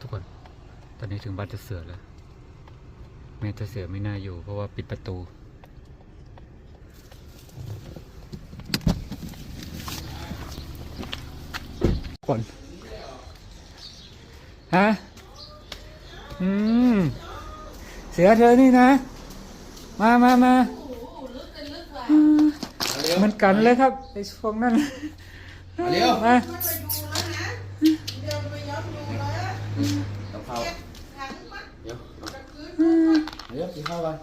ทุกคน ตอนนี้ถึงบ้านเจะเสือแล้ว แม่เจะเสือไม่น่าอยู่ เพราะว่าปิดประตูก่อนฮะ อืม เสือเธอนี่นะ มามามาอืมเหมันกันเลยครับไอ้พวกนั้นเร็วมากับข้าว เดี๋ยวเดี๋ยวกินข้าวกัน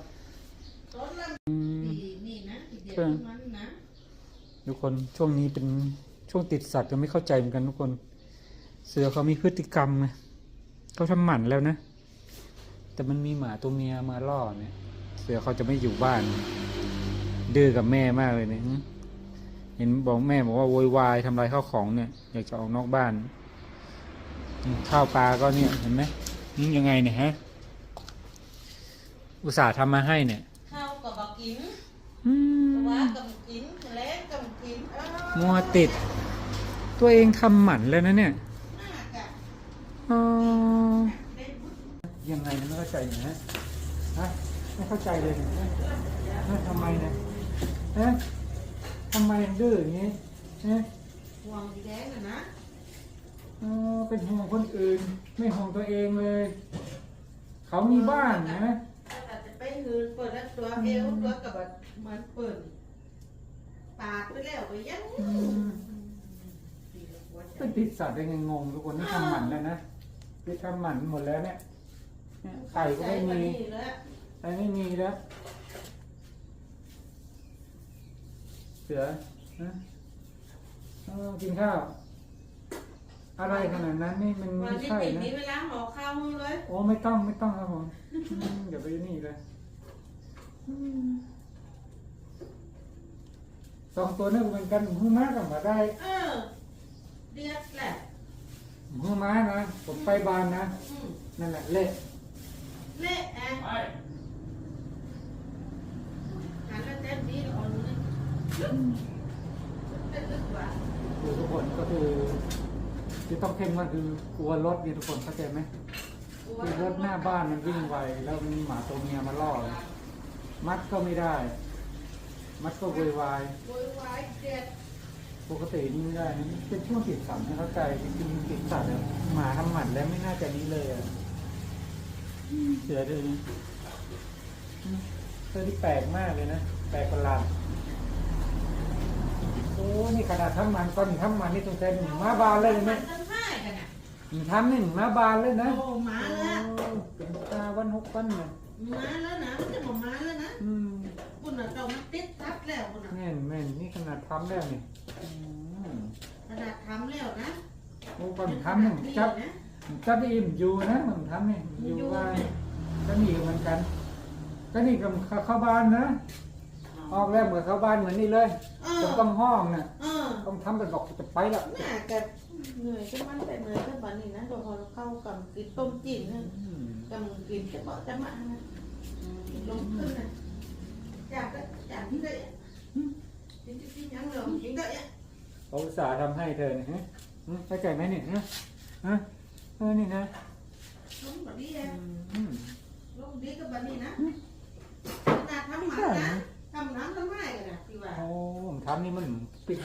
อืมนี่นะอีเด็กมันนะทุกคนช่วงนี้เป็นช่วงติดสัตว์ก็ไม่เข้าใจเหมือนกันทุกคน เสือเขามีพฤติกรรมไงเขาทำหมันแล้วนะ แต่มันมีหมาตัวเมียมาล่อเนี่ย เสือเขาจะไม่อยู่บ้าน ดื้อกับแม่มากเลยเนี่ยเห็นบอกแม่บอกว่าโวยวายทำลายข้าวของเนี่ยอยากจะออกนอกบ้าน ข้าวปลาก็เนี่ยเห็นไหมนี่ยังไงเนี่ยฮะ อุตส่าห์ทำมาให้เนี่ย ข้าวกับบักกินอืมว่ากับกินแล้กับกินเออมัวติด ตัวเองทำหมันแล้วนะเนี่ยมากอะอ๋อได้บุญยังไงนะไม่เข้าใจนะฮะฮะไม่เข้าใจเลยนะฮะทำไมนะฮะทำไมดื้ออย่างนี้ฮะห่วงสีแดงอะ นะอ๋อเป็นห่วงคนอื่น ไม่ห่วงตัวเองเลย เขามีบ้านนะ แต่จะไปหืนเปิดแล้วตัวเอวตัวกับแบบเหมือนเปิดปากไปแล้วไปยังอืม เป็นติดสัตว์ได้ไงงงทุกคนนี่ทำหมันแล้วนะนี่ทำหมันหมดแล้วเนี่ยเนี่ยไข่ก็ไม่มีแล้วไข่ไม่มีแล้ว เสือนะเออกินข้าว อะไรขนาดนั้นนี่มันวัไม่นนี้ใช่ติดนะนี้เวลาห่อข้าวมือเลยโอ้ไม่ต้องไม่ต้องครับผมอืมอย่าไปนี่เลยอืมสองตัวนี่เหมือนกันหูม้ากับมาได้เออเดือดแหละหูม้านะผมไปบานนะอืมนั่นแหละเละเละแอนหันแล้วเต็มที่อ่อนเลยเป็นลึกกว่า คือทุกคนก็คือ ที่ต้องเข้มก็คือกลัวรถนี่ทุกคนเข้าใจไหมคือรถหน้าบ้านมันวิ่งไวแล้วมีหมาตัวเมียมาล่อมัดก็ไม่ได้ มัดก็โวยวายโวยวายเด็ดปกตินี่ไม่ได้นะเป็นช่วงติดสัตว์ให้เข้าใจจริงๆติดสัตว์อะหมาทำหมันแล้วไม่น่าจะนี้เลยอะอืมเสือเดือนเสือที่แปลกมากเลยนะแปลกประหลาดโอ้ นี่ขนาดทำหมันตอนทำหมันนี่ตรงใจหนึ่งมาบานเลยเห็นไหมมันง่ายกันอะหนึ่งทำนี่หนึ่งมาบานเลยนะโอ้มาแล้วโอ้เป็นตาวันหกวันเลยมาแล้วนะมันจะบอกมาแล้วนะอืมคุณน่ะเรามันติดทับแล้วคุณน่ะแม่นแม่นนี่ขนาดทำแล้วนี่อืมขนาดทำแล้วนะโอ้ก่อนทำหนึ่งจับนะจับได้อิ่มอยู่นะผมทำนี่อยู่ว่าก็นี่เหมือนกัน ก็นี่กับเข้าบ้านนะ ออกแล้วเหมือนเข้าบ้านเหมือนนี่เลยเออจะต้องห้องน่ะเออต้องทำเป็นบอกจะไปแล้วน่าจะเหนื่อยก็มันแต่เหนื่อยก็บันนี้นะเดี๋ยวพอเราเข้ากับกินต้มจีนนะอืมกับกินจะบอกจะมานะลงขึ้นนะอยากก็อยากที่ได้กินที่ยังเหลือกินได้อะเขาอุตส่าห์ทำให้เธอเนี่ยฮะฮะเข้าใจไหมเนี่ยฮะฮะเออนี่นะลงแบบนี้อืม ลงดีกับบันนี้นะขนาดทำหมันนะ โอ้ผมทำนี่มันปิด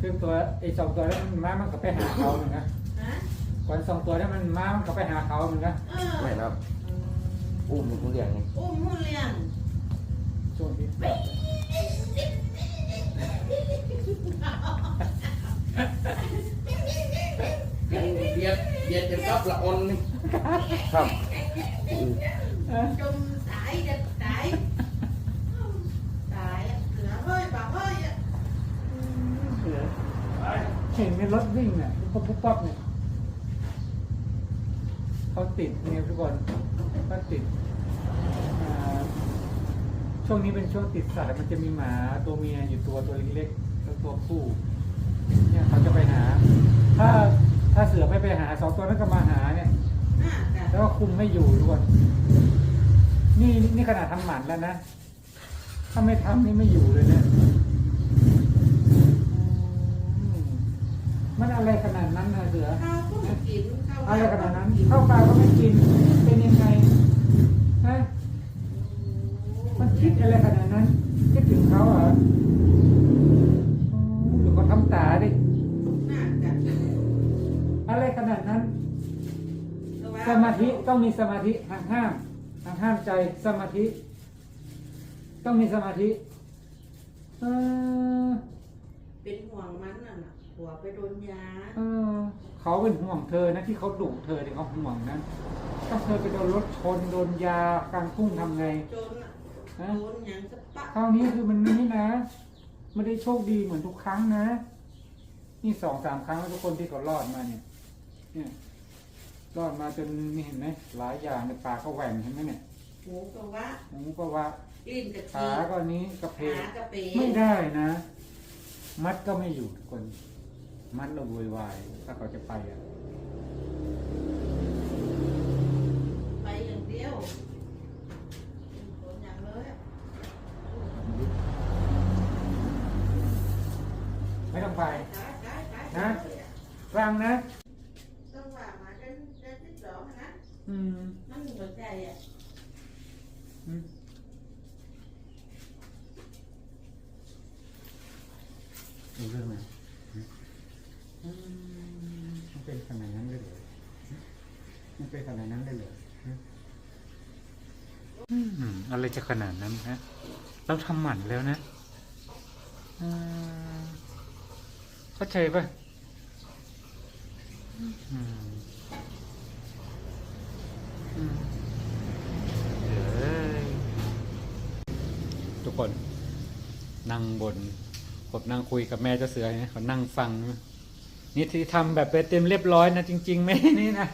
คือตัวไอ้สองตัวนั้นมันม้ามันก็ไปหาเขาเหมือนกันฮะก่อนสองตัวนั้นมันม้ามันก็ไปหาเขาเหมือนกันเออไม่ครับอุ้มทุเรียนไงอุ้มหุ่นเลี้ยงช่วงที่เบียด เบียดเบียดจะกับละออนนี่ครับอืมจมสายเด็ดสายสายเหลือเฮ้ยปากเฮ้ยอะเหลือเห็นในรถวิ่งเนี่ยปุ๊บปุ๊บปั๊บเนี่ยเขาติดเนี่ยทุกคนเขาติดอ่าช่วงนี้เป็นช่วงติดสัตว์มันจะมีหมาตัวเมียอยู่ตัวตัวเล็กๆแล้วตัวผู้เนี่ยเขาจะไปหา ถ้า ถ้าเสือไม่ไปหาสองตัวนั้นก็มาหาเนี่ยน่าจะแล้วก็คุมไม่อยู่ทุกคนนี่นี่นี่ขนาดทำหมันแล้วนะ ถ้าไม่ทำนี่ไม่อยู่เลยนะอืมมันอะไรขนาดนั้นนะเสือ ข้าวก็ไม่กินข้าวอะไรขนาดนั้นข้าวปลาก็ไม่กิน เป็นยังไงฮะมันคิดอะไรขนาดนั้น คิดถึงเขาเหรออ๋อเดี๋ยวก็ทำตาดิหน้ากัน อะไรขนาดนั้น สมาธิต้องมีสมาธิห่างห้ามห่างห้ามใจสมาธิ ต้องมีสมาธิเออเป็นห่วงมันน่ะน่ะหัวไปโดนยาเออเขาเป็นห่วงเธอนะที่เขาดุเธอที่เขาห่วงนะถ้าเธอไปโดนรถชนโดนยากลางทุ่งทำไงจนน่ะฮะโดนหยังสะปะคราวนี้คือมันนี่นะไม่ได้โชคดีเหมือนทุกครั้งนะ นี่สองสามครั้งแล้วทุกคนที่เขารอดมาเนี่ย เนี่ยรอดมาจนนี่เห็นไหมหลายอย่างในปากเขาแหว่งเห็นไหมเนี่ยหูก็ว่าหูก็ว่าลิ้นกะทีขาก็นี้กระเพกขากระเปไม่ได้นะ มัดก็ไม่อยู่ทุกคน มัดเราโวยวาย ถ้าเขาจะไปอะ ไปอย่างเดียวโดนอย่างเลยอะไม่ต้องไปขายขายขายนะ ฟังนะ ต้องว่ามาเดินเดินที่สองนะ อืมมันหัวใจอะอืมรู้เรื่องไหมอืมมันเป็นขนาดนั้นเลยเหรอมันเป็นขนาดนั้นเลยเหรออืมอะไรจะขนาดนั้นฮะ เราทำหมันแล้วนะอืมเข้าใจปะอืมเอ้ยทุก คน นั่งบนผมนั่งคุยกับแม่เจ้าเสือเนี่ยเขานั่งฟัง นี่ที่ทำแบบไปเต็มเรียบร้อยนะจริง ๆ ไม่นี่นะ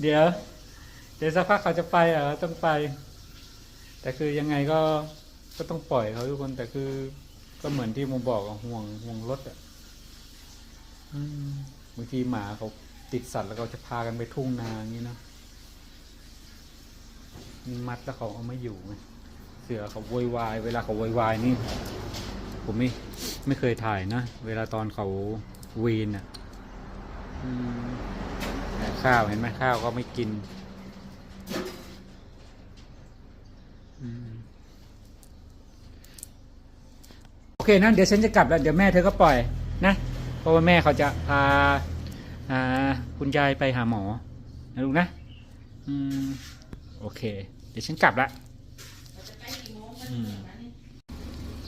เดี๋ยว เดี๋ยวสักพักเขาจะไปเหรอต้องไป แต่คือยังไงก็ก็ต้องปล่อยเขาทุกคนแต่คือก็เหมือนที่ผมบอกห่วงห่วงรถอะบางทีหมาเขาติดสัตว์แล้วก็จะพากันไปทุ่งนาอย่างนี้เนอะมัดแล้วเขาเอาไม่อยู่ไง สือเขาโวยวาย เวลาเขาโวยวายนี่ ผมไม่ไม่เคยถ่ายนะ เวลาตอนเขาวีนอะข้าวเห็นไหมข้าวก็ไม่กินอโอเคนะเดี๋ยวฉันจะกลับแล้ว เดี๋ยวแม่เธอก็ปล่อย นะ เพราะว่าแม่เขาจะพาอ่าคุณยายไปหาหมอนะลูกนะ อืม โอเค เดี๋ยวฉันกลับละ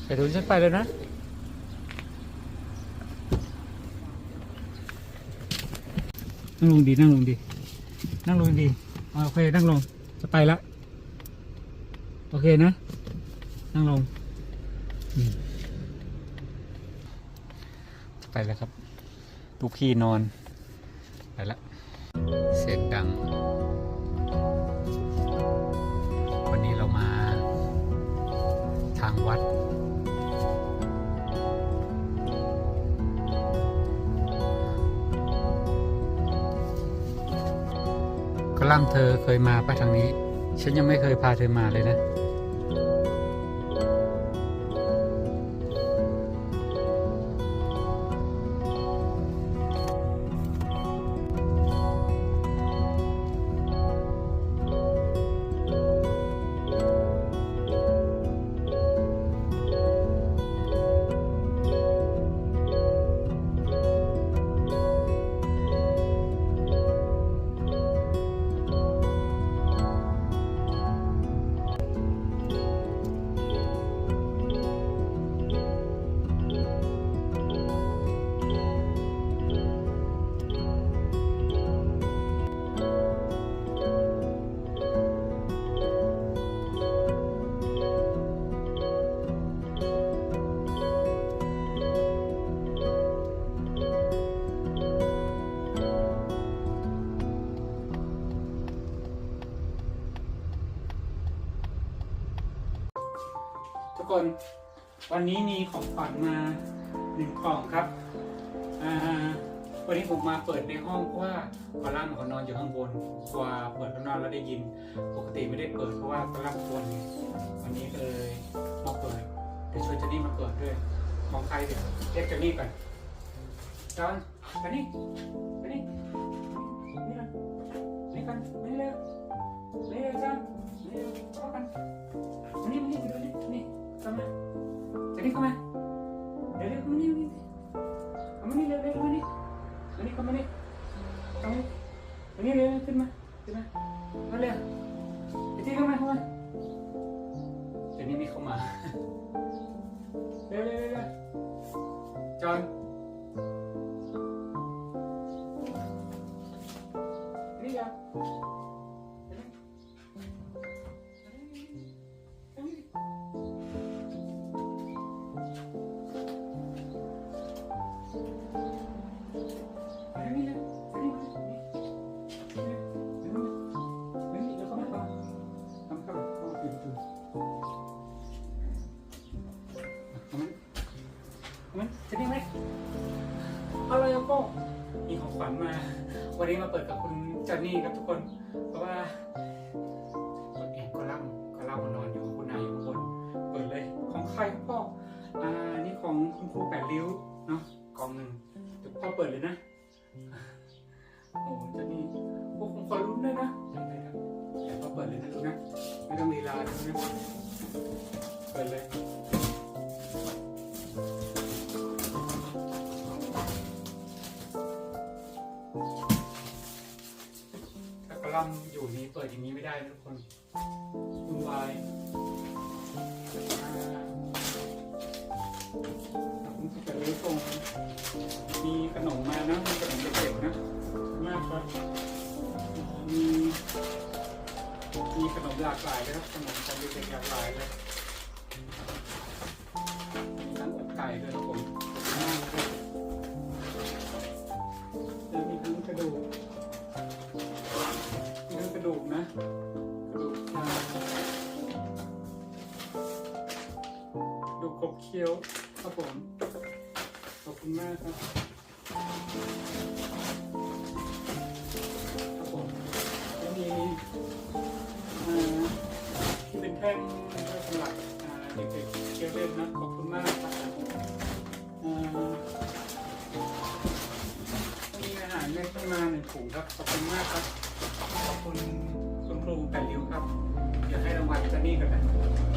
ไปถึงฉันไปเลยนะ นั่งลงดี นั่งลงดี นั่งลงดีอ่าโอเค นั่งลง จะไปละ โอเคนะ นั่งลงอืมจะไปแล้วครับ ลูกพี่นอน ไปละ ล่ำเธอเคยมาปะทางนี้ ฉันยังไม่เคยพาเธอมาเลยนะ คน วันนี้มีของขวัญมาหนึ่งกล่องครับอ่าวันนี้ผมมาเปิดในห้องเพราะว่าคอลัมน์เขานอนอยู่ข้างบนกลัวเปิดข้างนอกแล้วได้ยิน ปกติไม่ได้เปิดเพราะว่าคอลัมน์ควรวันนี้เลยมาเปิดเดี๋ยวชวนเจนนี่มาเปิดด้วยมองใครเดี๋ยวเรียกเจนนี่ก่อนจอนมานี่มานี่นี่กันนี่กันนี่เร็วนี่เร็วจอนนี่เร็วเข้ากันนี่มานี่มาดูนี่นี่ เข้ามาเจนนี่เข้ามาเดี๋ยวเร็วเข้ามานี่มานี่เข้ามานี่เร็วเร็วเข้ามานี่มานี่เข้ามานี่เข้ามานี่มานี่เร็วขึ้นมาขึ้นมามาเร็วไอ้ที่เข้ามาเข้ามาเดี๋ยวนี้ไม่เข้ามาเร็วเร็วเร็วเร็วจอห์นนี่ นี้มาเปิดกับคุณจอนนี่ครับทุกคน เพราะว่าคนแอบก็ล่ำก็เล่ามานอนอยู่กับคุณนายอยู่ข้างบน เปิดเลย ของใครครับพ่ออ่านี่ของคุณครูแปดริ้วเนาะกองหนึ่งเดี๋ยวพ่อเปิดเลยนะโอ้จอนนี่โอ้ผมขอรุ้นด้วยนะได้ครับเดี๋ยวพ่อเปิดเลยนะลูกนะไม่ต้องลีลานะลูกนะเปิดเลย เปิดอย่างนี้ไม่ได้ทุกคนวุ่นวายอ่าผมจะรู้ตรงมีขนมมานะมีขนมเด็กๆนะ มากครับมีมีขนมหลากหลายนะครับขนมของเด็กๆหลากหลายเลย ระดูกครบเคี้ยวครับผม ขอบคุณมากครับครับผมแล้วมีอ่าที่เป็นแท่งสำหรับอ่าเด็กๆเคี้ยวเล่นนะขอบคุณมากครับอ่ามีอาหารเล็กขึ้นมาหนึ่งถุงครับขอบคุณมากครับขอบคุณคุณครูแปดริ้วครับ เดี๋ยวให้รางวัลเจนนี่กันนะ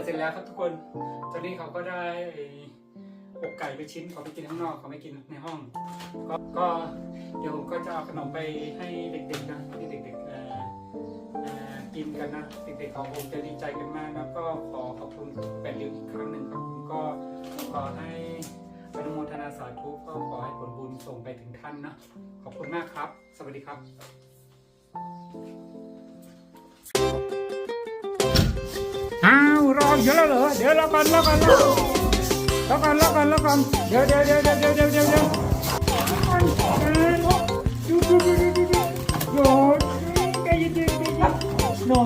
เปิดเสร็จแล้วครับทุกคนตอนนี้เขาก็ได้อกไก่ไปชิ้นเขาไปกินข้างนอกเขาไม่กินในห้อง ก็ก็เดี๋ยวผมก็จะเอาขนมไปให้เด็กๆนะที่เด็กๆกินกันนะเด็กๆเขาคงจะดีใจกันมากนะก็ขอขอบคุณแปดริ้วอีกครั้งหนึ่งครับผมก็ขอให้อนุโมทนาสาธุก็ขอให้ผลบุญส่งไปถึงท่านนะขอบคุณมากครับ สวัสดีครับ รองอยู่แล้วเหรอเดี๋ยวรอกัล้วกันแล้วกันแล้วกันแล้วกันเดี๋ยวเดี๋ยวเดี๋ยวเดี๋ยวเดี๋ยวเดี๋ยวเดี๋ยวหนู